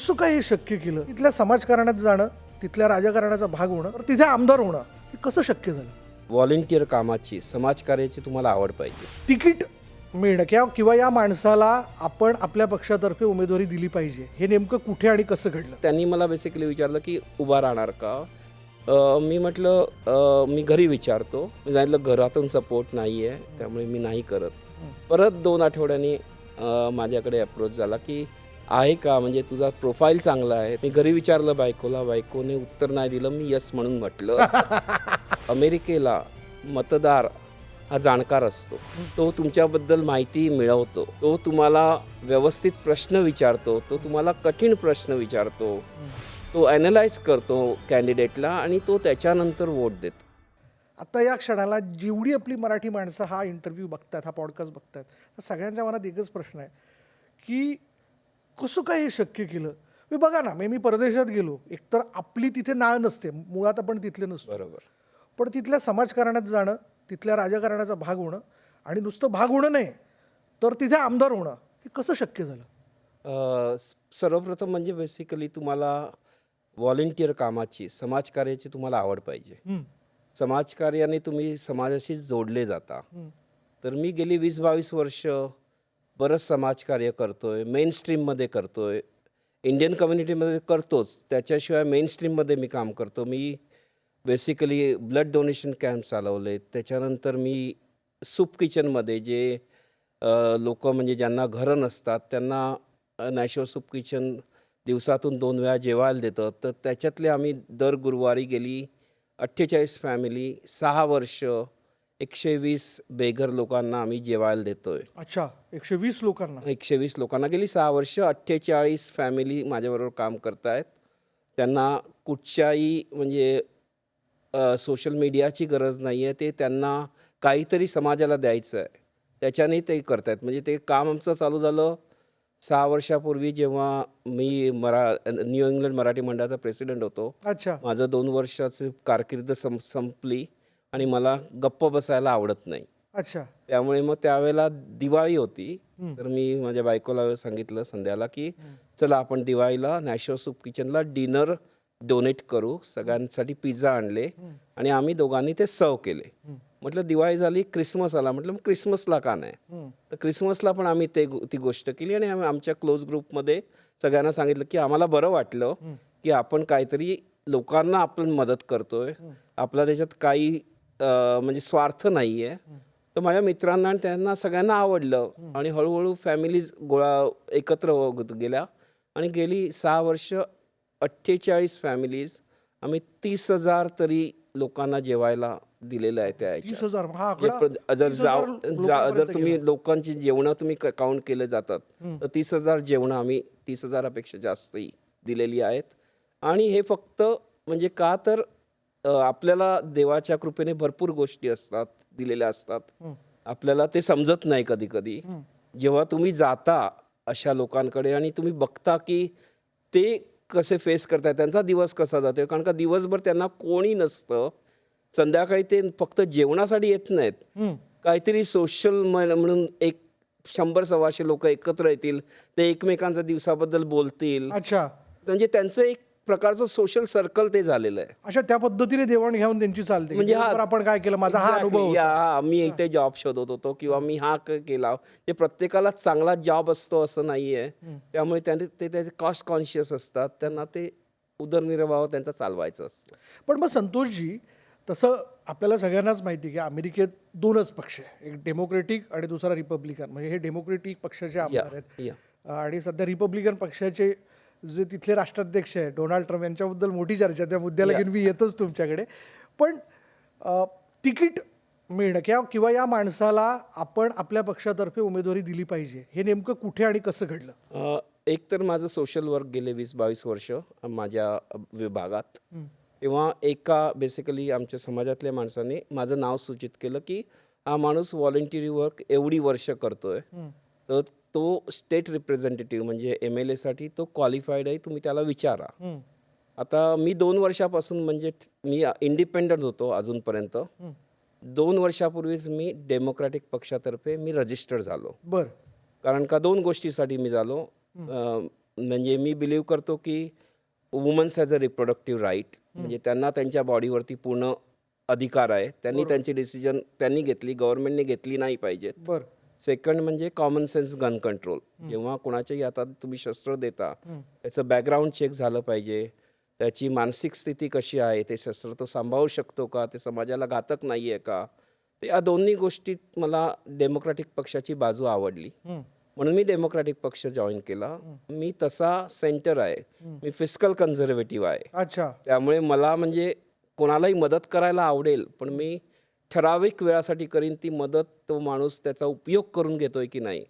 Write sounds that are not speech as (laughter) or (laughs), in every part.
कसं काय हे शक्य केलं? तिथल्या समाजकारणात जाणं तिथल्या राजकारणाचा भाग होणं तर तिथे आमदार होणं हे कसं शक्य झालं? व्हॉलेंटियर कामाची समाजकार्याची तुम्हाला आवड पाहिजे. तिकीट मिळणं किंवा किंवा या माणसाला आपण आपल्या पक्षातर्फे उमेदवारी दिली पाहिजे हे नेमकं कुठे आणि कसं घडलं? त्यांनी मला बेसिकली विचारलं की उभा राहणार का? अ, मी म्हटलं अ, मी घरी विचारतो. मी सांगितलं घरातून सपोर्ट नाही आहे त्यामुळे मी नाही करत. परत दोन आठवड्यांनी अ, माझ्याकडे अप्रोच झाला की आहे का? म्हणजे तुझा प्रोफाईल चांगला आहे. मी घरी विचारलं बायकोला बायकोने उत्तर नाही दिलं मी यस म्हणून म्हटलं. (laughs) अमेरिकेला मतदार हा जाणकार असतो. तो तुमच्याबद्दल माहिती मिळवतो. तो तुम्हाला व्यवस्थित प्रश्न विचारतो. तो तुम्हाला कठीण प्रश्न विचारतो. तो ॲनलाइज करतो कॅन्डिडेटला आणि तो त्याच्यानंतर वोट देतो. आता या क्षणाला जेवढी आपली मराठी माणसं हा इंटरव्ह्यू बघतात हा पॉडकास्ट बघतात तर सगळ्यांच्या मनात एकच प्रश्न आहे की कसं काय हे शक्य केलं? मी बघा ना मी मी परदेशात गेलो. एकतर आपली तिथे नाळ नसते मुळात आपण तिथले नसतो. बरोबर. पण तिथल्या समाजकारणात जाणं तिथल्या राजकारणाचा भाग होणं आणि नुसतं भाग होणं नाही तर तिथे आमदार होणं हे कसं शक्य झालं? अ, स- सर्वप्रथम म्हणजे बेसिकली तुम्हाला व्हॉलेंटियर कामाची समाजकार्याची तुम्हाला आवड पाहिजे. हम्म, समाजकार्याने तुम्ही समाजाशी जोडले जाता. हम्म, तर मी गेली वीस बावीस वर्ष बरंच समाजकार्य करतो आहे मेन स्ट्रीममध्ये आहे इंडियन कम्युनिटीमध्ये करतोच. त्याच्याशिवाय मेन स्ट्रीममध्ये मी काम करतो. मी बेसिकली ब्लड डोनेशन कॅम्प चालवले त्याच्यानंतर मी सूप किचनमध्ये जे लोक म्हणजे ज्यांना घरं नसतात त्यांना नॅशनल सूप किचन दिवसातून दोन वेळा जेवायला देतं तर त्याच्यातले आम्ही दर गुरुवारी गेली अठ्ठेचाळीस फॅमिली सहा वर्ष एकशे वीस बेघर लोकांना आम्ही जेवायला देतोय. अच्छा एकशे वीस लोकांना? एकशे वीस लोकांना. गेली सहा वर्ष अठ्ठेचाळीस फॅमिली माझ्याबरोबर काम करतायत. त्यांना कुठच्याही म्हणजे सोशल मीडियाची गरज नाही आहे ते त्यांना काहीतरी समाजाला द्यायचं आहे त्याच्याने ते करतायत. म्हणजे ते काम आमचं चालू झालं. सहा वर्षापूर्वी जेव्हा मी मरा न्यू इंग्लंड मराठी मंडळाचा प्रेसिडेंट होतो. अच्छा. माझं दोन वर्षाची कारकीर्द सं संपली. आणि मला गप्प बसायला आवडत नाही. अच्छा. त्यामुळे मग त्यावेळेला दिवाळी होती. तर मी माझ्या बायकोला सांगितलं संध्याला की चला आपण दिवाळीला नॅशनल सूप किचनला डिनर डोनेट करू. सगळ्यांसाठी पिझ्झा आणले आणि आम्ही दोघांनी ते सर्व केले. म्हटलं दिवाळी झाली क्रिसमस आला. म्हटलं मग क्रिसमसला का नाही? तर क्रिसमसला पण आम्ही ते ती गोष्ट केली आणि आम्ही आमच्या क्लोज ग्रुपमध्ये सगळ्यांना सांगितलं की आम्हाला बरं वाटलं की आपण काहीतरी लोकांना आपण मदत करतोय. आपला त्याच्यात काही म्हणजे स्वार्थ नाही आहे तर माझ्या मित्रांना आणि त्यांना सगळ्यांना आवडलं. आणि हळूहळू फॅमिलीज गोळा एकत्र होत गेल्या. आणि गेली सहा वर्ष अठ्ठेचाळीस फॅमिलीज. आम्ही तीस हजार तरी लोकांना जेवायला दिलेलं आहे त्या तीस ह्याच्यात. हजार? हा जे आकडा. प्र- जर 30,000 जाव जा- लोकांपर्यंत जर तुम्ही. लोकांची जेवणं तुम्ही काउंट केले जातात. तर तीस हजार जेवणं आम्ही तीस हजारापेक्षा जास्तही दिलेली आहेत. आणि हे फक्त म्हणजे का तर आपल्याला देवाच्या कृपेने भरपूर गोष्टी असतात दिलेल्या असतात. आपल्याला ते समजत नाही कधी कधी. जेव्हा तुम्ही जाता अशा लोकांकडे आणि तुम्ही बघता की ते कसे फेस करतायत त्यांचा दिवस कसा जातोय कारण का दिवसभर त्यांना कोणी नसतं. संध्याकाळी ते फक्त जेवणासाठी येत नाहीत. काहीतरी सोशल म्हणून एक शंभर सव्वाशे लोक एकत्र येतील. ते एकमेकांच्या दिवसाबद्दल बोलतील. अच्छा. म्हणजे त्यांचं एक प्रकारचं सोशल सर्कल ते झालेलं आहे. अशा त्या पद्धतीने देवाणघेवाण त्यांची चालते. म्हणजे हा- दिवसभर आपण काय केलं? माझा हा Exactly. अनुभव होता. मी इथे जॉब शोधत होतो किंवा मी हा क- केला. ते प्रत्येकाला चांगला जॉब असतो असं नाहीये. त्यामुळे त्यांनी ते त्याचे कॉस्ट कॉन्शियस असतात. त्यांना ते उदरनिर्वाह त्यांचा चालवायचा असतो. पण मग संतोषजी तसं आपल्याला सगळ्यांनाच माहिती आहे की अमेरिकेत दोनच पक्ष आहे. एक डेमोक्रेटिक आणि दुसरा रिपब्लिकन. म्हणजे हे डेमोक्रेटिक पक्षाचे आमदार आहेत. या. आणि सध्या रिपब्लिकन पक्षाचे जे तिथले राष्ट्राध्यक्ष आहे डोनाल्ड ट्रम्प यांच्याबद्दल मोठी चर्चा. त्या मुद्द्याला घेऊन मी येतोच तुमच्याकडे. पण तिकीट मिळणं किंवा किंवा या माणसाला आपण आपल्या पक्षातर्फे उमेदवारी दिली पाहिजे हे नेमकं कुठे आणि कसं घडलं? एक तर माझं सोशल वर्क गेले वीस बावीस वर्ष माझ्या विभागात. तेव्हा एका बेसिकली आमच्या समाजातल्या माणसाने माझं नाव सूचित केलं की हा माणूस व्हॉलेंटिअरी वर्क एवढी वर्ष करतोय. तर तो स्टेट रिप्रेझेंटेटिव्ह म्हणजे एम एल एसाठी तो क्वालिफाईड आहे तुम्ही त्याला विचारा. आता मी दोन वर्षापासून म्हणजे मी इंडिपेंडंट होतो अजूनपर्यंत. दोन वर्षापूर्वीच मी डेमोक्रॅटिक पक्षातर्फे मी रजिस्टर झालो. बर. कारण का दोन गोष्टीसाठी मी झालो. म्हणजे मी बिलीव्ह करतो की womens has a reproductive right. म्हणजे त्यांना त्यांच्या बॉडीवरती पूर्ण अधिकार आहे. त्यांनी त्यांची डिसिजन त्यांनी घेतली गव्हर्नमेंटने घेतली नाही पाहिजेत. बर. सेकंड म्हणजे कॉमन सेन्स गन कंट्रोल जेव्हा कोणाच्याही हातात तुम्ही शस्त्र देता त्याचं बॅकग्राऊंड चेक झालं पाहिजे. त्याची मानसिक स्थिती कशी आहे ते शस्त्र तो सांभाळू शकतो का ते समाजाला घातक नाही आहे का या दोन्ही गोष्टीत मला डेमोक्रॅटिक पक्षाची बाजू आवडली. म्हणून मी डेमोक्रॅटिक पक्ष जॉईन केला. मी तसा सेंटर आहे. मी फिजिकल कन्झर्वेटिव्ह आहे. अच्छा. त्यामुळे मला म्हणजे कोणालाही मदत करायला आवडेल पण मी ठराविक वेळासाठी करीन ती मदत तो माणूस त्याचा उपयोग करून घेतोय की नाही.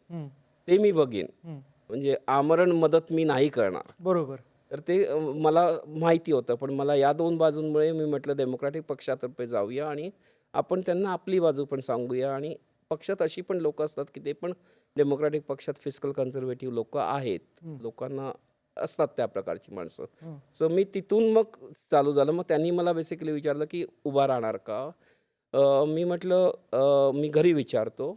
ते मी बघीन. म्हणजे आमरण मदत मी नाही करणार. बरोबर. तर ते मला माहिती होतं पण मला या दोन बाजूंमुळे मी म्हटलं डेमोक्रॅटिक पक्षातर्फे जाऊया आणि आपण त्यांना आपली बाजू पण सांगूया. आणि पक्षात अशी पण लोक असतात की ते पण डेमोक्रॅटिक पक्षात फिजिकल कन्झर्वेटिव्ह लोक आहेत. लोकांना असतात त्या प्रकारची माणसं. सो मी तिथून मग चालू झालं. मग त्यांनी मला बेसिकली विचारलं की उभा राहणार का? अ, मी म्हटलं अ, मी घरी विचारतो.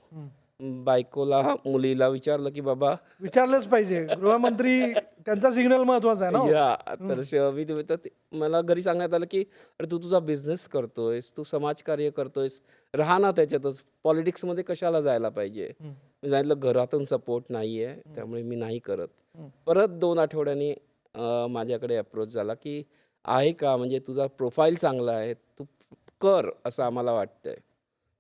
बायकोला मुलीला विचारलं की बाबा विचारलंच पाहिजे. गृहमंत्री त्यांचा सिग्नल महत्त्वाचा आहे ना हो? या तर श- मी ते- तर ते- मला घरी सांगण्यात आलं की अरे तू तुझा बिझनेस करतोयस तू समाजकार्य करतोयस राहा ना त्याच्यातच. पॉलिटिक्समध्ये कशाला जायला पाहिजे? मी सांगितलं घरातून सपोर्ट नाही आहे त्यामुळे मी नाही करत. परत दोन आठवड्यांनी अं, माझ्याकडे अप्रोच झाला की आहे का? म्हणजे तुझा प्रोफाईल चांगला आहे तू कर असं आम्हाला वाटतंय.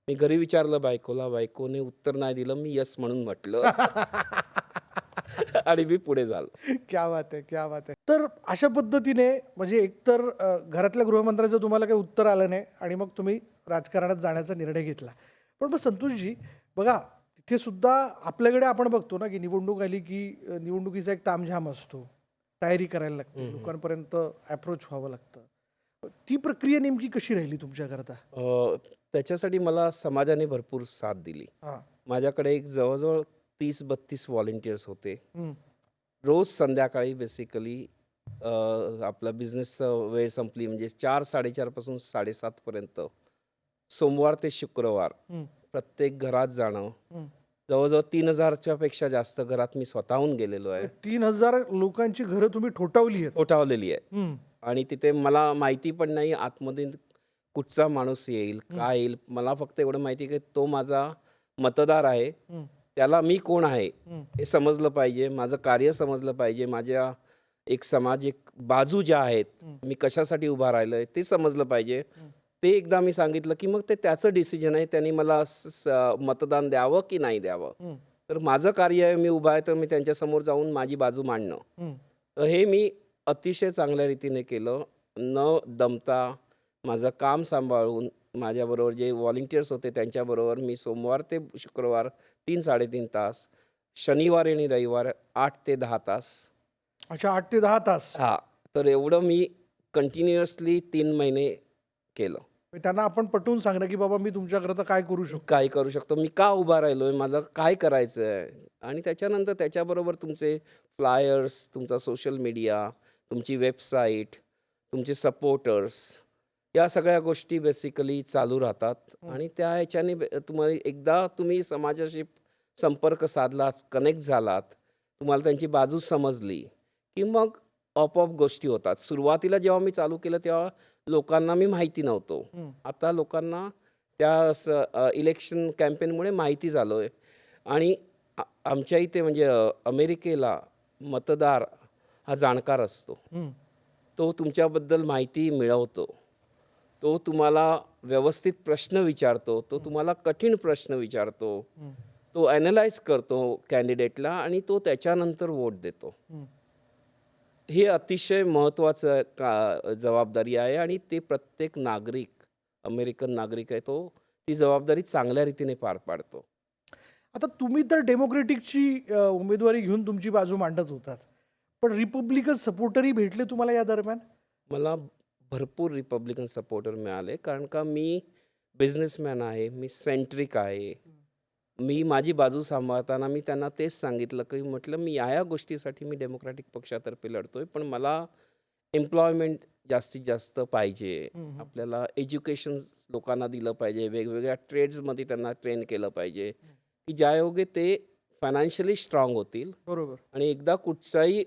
मी घरी विचारलं बायकोला बायकोने उत्तर नाही दिलं मी यस म्हणून म्हटलं. (laughs) आणि मी पुढे झालो. क्या बात आहे क्या बात आहे. तर अशा पद्धतीने म्हणजे एकतर अ, घरातल्या गृहमंत्र्याचं तुम्हाला काही उत्तर आलं नाही आणि मग तुम्ही राजकारणात जाण्याचा निर्णय घेतला. पण मग संतोषजी बघा तिथे सुद्धा आपल्याकडे आपण बघतो ना की निवडणूक आली की अ, निवडणुकीचा एक तामझाम असतो. तयारी करायला लागते. लोकांपर्यंत अप्रोच व्हावं लागतं. ती प्रक्रिया नेमकी कशी राहिली तुमच्याकरता अ, त्याच्यासाठी मला समाजाने भरपूर साथ दिली. हां. माझ्याकडे एक जवळजवळ तीस बत्तीस व्हॉलेंटियर्स होते. हम्म. रोज संध्याकाळी बेसिकली आपला बिझनेस वेळ संपली म्हणजे चार साडेचारपासून साडेसातपर्यंत सोमवार ते शुक्रवार हम्म. प्रत्येक घरात जाणं. हम्म. जवळजवळ तीन हजारच्या पेक्षा जास्त घरात मी स्वतःहून गेलेलो आहे. तीन हजार लोकांची घरं तुम्ही ठोठावली आहेत. ठोठावलेली आहे. हम्म. आणि तिथे मला माहिती पण नाही आतमध्ये कुठचा माणूस येईल काय येईल. मला फक्त एवढं माहिती आहे की तो माझा मतदार आहे. त्याला मी कोण आहे. हे. समजलं पाहिजे माझं कार्य समजलं पाहिजे माझ्या एक सामाजिक बाजू ज्या आहेत मी कशासाठी उभा राहिलो आहे ते समजलं पाहिजे. ते एकदा मी सांगितलं की मग ते त्याचं डिसिजन आहे त्यांनी मला मतदान द्यावं की नाही द्यावं. तर माझं कार्य आहे मी उभा आहे तर मी त्यांच्यासमोर जाऊन माझी बाजू मांडणं. तर हे मी अतिशय चांगल्या रीतीने केलं. न दमता माझं काम सांभाळून माझ्याबरोबर जे व्हॉलेंटियर्स होते त्यांच्याबरोबर मी सोमवार ते शुक्रवार तीन साडेतीन तास शनिवार आणि रविवार आठ ते दहा तास. अच्छा आठ ते दहा तास? हा तर एवढं मी कंटिन्युअसली तीन महिने केलं. त्यांना आपण पटवून सांगणं की बाबा मी तुमच्याकरता काय करू शकतो? काय करू शकतो? मी का उभा राहिलोय? मला काय करायचं आहे आणि त्याच्यानंतर त्याच्याबरोबर तुमचे फ्लायर्स तुमचा सोशल मीडिया तुमची वेबसाईट तुमचे सपोर्टर्स या सगळ्या गोष्टी बेसिकली चालू राहतात. आणि त्या ह्याच्याने तुम्हाला एकदा तुम्ही समाजाशी संपर्क साधलात कनेक्ट झालात तुम्हाला त्यांची बाजू समजली की मग आपोआप गोष्टी होतात. सुरुवातीला जेव्हा मी चालू केलं तेव्हा लोकांना मी माहिती नव्हतो. आता लोकांना त्या इलेक्शन कॅम्पेनमुळे माहिती झालं आहे आणि आमच्या इथे म्हणजे अमेरिकेला मतदार हा जाणकार असतो. तो तुमच्याबद्दल माहिती मिळवतो. तो तुम्हाला व्यवस्थित प्रश्न विचारतो. तो तुम्हाला कठीण प्रश्न विचारतो. तो ॲनलाइज करतो कॅन्डिडेटला आणि तो त्याच्यानंतर वोट देतो. हे अतिशय महत्त्वाचं का जबाबदारी आहे आणि ते प्रत्येक नागरिक अमेरिकन नागरिक आहे तो ती जबाबदारी चांगल्या रीतीने पार पाडतो. आता तुम्ही तर डेमोक्रेटिकची उमेदवारी घेऊन तुमची बाजू मांडत होतात. पण रिपब्लिकन सपोर्टरही भेटले तुम्हाला या दरम्यान? मला भरपूर रिपब्लिकन सपोर्टर मिळाले कारण का मी बिझनेसमॅन आहे मी सेंट्रिक आहे. मी माझी बाजू सांभाळताना मी त्यांना तेच सांगितलं की म्हटलं मी या या गोष्टीसाठी मी डेमोक्रॅटिक पक्षातर्फे लढतोय पण मला एम्प्लॉयमेंट जास्तीत जास्त पाहिजे. आपल्याला एज्युकेशन लोकांना दिलं पाहिजे वेगवेगळ्या ट्रेड्समध्ये त्यांना ट्रेन केलं पाहिजे. की ज्यायोगे ते फायनान्शियली स्ट्रॉंग होतील. बरोबर. आणि एकदा कुठचाही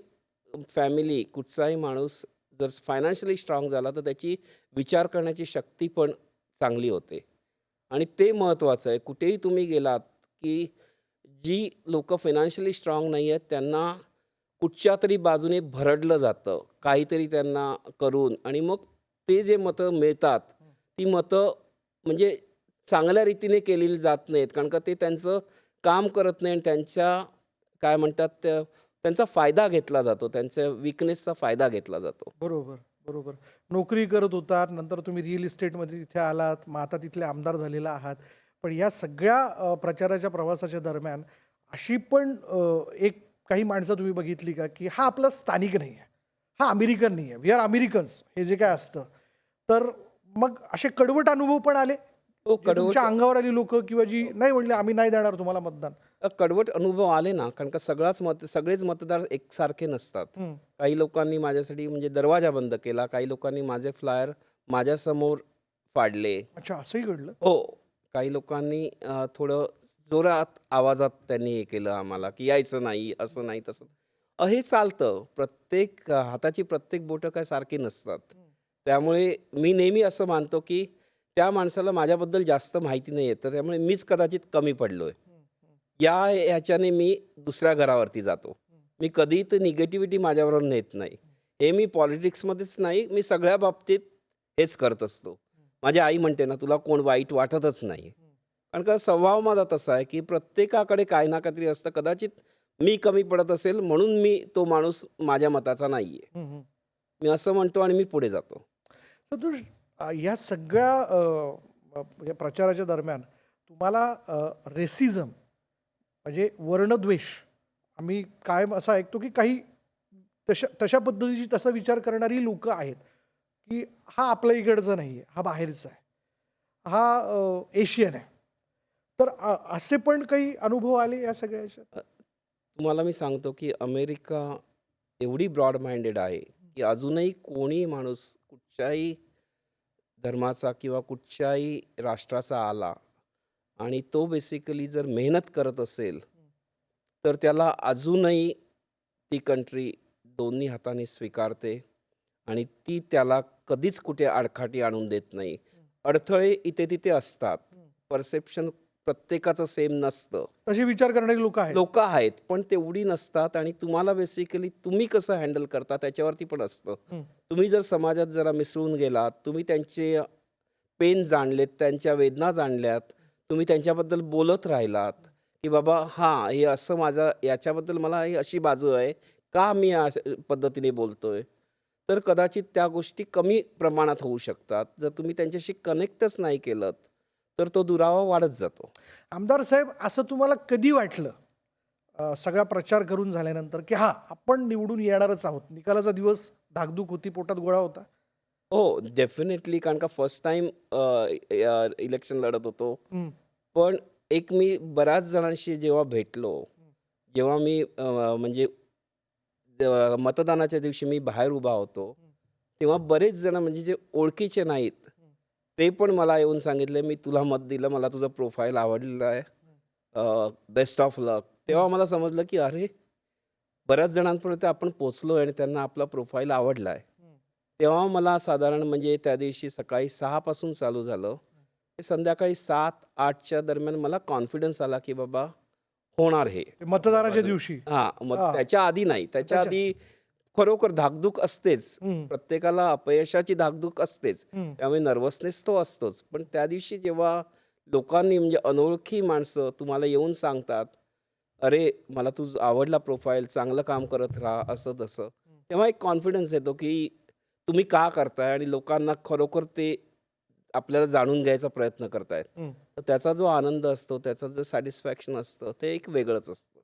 फॅमिली कुठचाही माणूस जर फायनान्शियली स्ट्रॉंग झाला तर त्याची विचार करण्याची शक्ती पण चांगली होते. आणि ते महत्त्वाचं आहे. कुठेही तुम्ही गेलात की जी लोक फायनान्शियली स्ट्रॉंग नाही आहेत त्यांना कुठच्या तरी बाजूने भरडलं जातं. काहीतरी त्यांना करून आणि मग ते जे मतं मिळतात ती मतं म्हणजे चांगल्या रीतीने केलेली जात नाहीत. कारण का ते त्यांचं काम करत नाही आणि त्यांच्या काय म्हणतात त्या- त्यांचा फायदा घेतला जातो त्यांच्या विकनेसचा फायदा घेतला जातो. बरोबर बरोबर. नोकरी करत होतात नंतर तुम्ही रिअल इस्टेटमध्ये तिथे आलात मग आता तिथले आमदार झालेला आहात. पण या सगळ्या प्रचाराच्या प्रवासाच्या दरम्यान अशी पण एक काही माणसं तुम्ही बघितली का की हा आपला स्थानिक नाही आहे हा अमेरिकन नाही आहे वी आर अमेरिकन्स हे जे काय असतं. तर मग असे कडवट अनुभव पण आले? हो जे कडवट. तुमच्या अंगावर आली लोक किंवा जी नाही म्हणले आम्ही नाही देणार तुम्हाला मतदान. कडवट अनुभव आले ना कारण का सगळाच मत सगळेच मतदार एकसारखे नसतात. काही लोकांनी माझ्यासाठी म्हणजे दरवाजा बंद केला काही लोकांनी माझे फ्लायर माझ्यासमोर फाडले. अच्छा असंही घडलं? हो. काही लोकांनी थोडं जोरात आवाजात त्यांनी हे केलं आम्हाला की यायचं नाही असं नाही तसं. हे चालतं. प्रत्येक हाताची प्रत्येक बोटं काय सारखी नसतात. त्यामुळे मी नेहमी असं मानतो की त्या माणसाला माझ्याबद्दल जास्त माहिती नाही येतं त्यामुळे मीच कदाचित कमी पडलो आहे या ह्याच्याने मी दुसऱ्या घरावरती जातो. मी कधी तर निगेटिव्हिटी माझ्याबरोबर नेत नाही. हे मी पॉलिटिक्समध्येच नाही मी सगळ्या बाबतीत हेच करत असतो. माझी आई म्हणते ना तुला कोण वाईट वाटतच नाही कारण का स्वभाव माझा तसा आहे की प्रत्येकाकडे काही ना काहीतरी असतं. कदाचित मी कमी पडत असेल म्हणून मी तो माणूस माझ्या मताचा नाही आहे. मी असं म्हणतो आणि मी पुढे जातो. संतोष अ, या सगळ्या प्रचाराच्या दरम्यान तुम्हाला रेसिझम म्हणजे वर्णद्वेष. आम्ही कायम असा ऐकतो की काही तशा तशा पद्धतीची तसा विचार करणारी लोकं आहेत की हा आपल्या इकडचा नाही आहे हा बाहेरचा आहे. हा एशियन आहे. तर असे पण काही अनुभव आले या सगळ्या तुम्हाला मी सांगतो की अमेरिका एवढी ब्रॉड माइंडेड आहे की अजूनही कोणी माणूस कुठच्याही धर्माचा किंवा कुठच्याही राष्ट्राचा आला आणि तो बेसिकली जर मेहनत करत असेल तर त्याला अजूनही ती कंट्री दोन्ही हाताने स्वीकारते आणि ती त्याला कधीच कुठे आडखाटी आणून देत नाही. अडथळे इथे तिथे असतात. परसेप्शन प्रत्येकाचं सेम नसतं. तसे विचार करणारी लोक आहेत. लोक आहेत पण तेवढी नसतात आणि तुम्हाला बेसिकली तुम्ही कसं हँडल करता त्याच्यावरती पण असतं. तुम्ही जर समाजात जरा मिसळून गेलात तुम्ही त्यांचे पेन जाणलेत त्यांच्या वेदना जाणल्यात तुम्ही त्यांच्याबद्दल बोलत राहिलात की बाबा हां हे असं माझं याच्याबद्दल मला ही अशी बाजू आहे. का मी या पद्धतीने बोलतोय? तर कदाचित त्या गोष्टी कमी प्रमाणात होऊ शकतात. जर तुम्ही त्यांच्याशी कनेक्टच नाही केलं तर तो दुरावा वाढत जातो. आमदार साहेब असं तुम्हाला कधी वाटलं? सगळा प्रचार करून झाल्यानंतर की हां आपण निवडून येणारच आहोत. निकालाचा दिवस धाकधूक होती पोटात गोळा होता. हो डेफिनेटली कारण का फर्स्ट टाइम इलेक्शन लढत होतो. पण एक मी बऱ्याच जणांशी जेव्हा भेटलो जेव्हा मी अ, म्हणजे अ, मतदानाच्या दिवशी मी बाहेर उभा होतो तेव्हा बरेच जण म्हणजे जे ओळखीचे नाहीत ते पण मला येऊन सांगितले मी तुला मत दिलं मला तुझं प्रोफाईल आवडलेलं आहे. बेस्ट ऑफ लक तेव्हा मला समजलं की अरे बऱ्याच जणांपर्यंत आपण पोचलो आणि त्यांना आपला प्रोफाईल आवडला आहे तेव्हा मला साधारण म्हणजे त्या दिवशी सकाळी सहापासून चालू झालं. संध्याकाळी सात आठच्या दरम्यान मला कॉन्फिडन्स आला की बाबा होणार हे. मतदानाच्या दिवशी. हा मग हा. त्याच्या आधी नाही. त्याच्या त्याच्या- आधी खरोखर धाकधूक असतेच. हम्म, प्रत्येकाला अपयशाची धाकधूक असतेच. हम्म. त्यामुळे नर्वसनेस तो असतोच. पण त्या दिवशी जेव्हा लोकांनी म्हणजे अनोळखी माणसं तुम्हाला येऊन सांगतात अरे मला तू आवडला प्रोफाईल चांगलं काम करत राहा असं तसं तेव्हा एक कॉन्फिडन्स येतो की तुम्ही का करताय आणि लोकांना खरोखर ते आपल्याला जाणून घ्यायचा प्रयत्न करतायत. तर त्याचा जो आनंद असतो त्याचं जो सॅटिस्फॅक्शन असतं ते एक वेगळंच असतं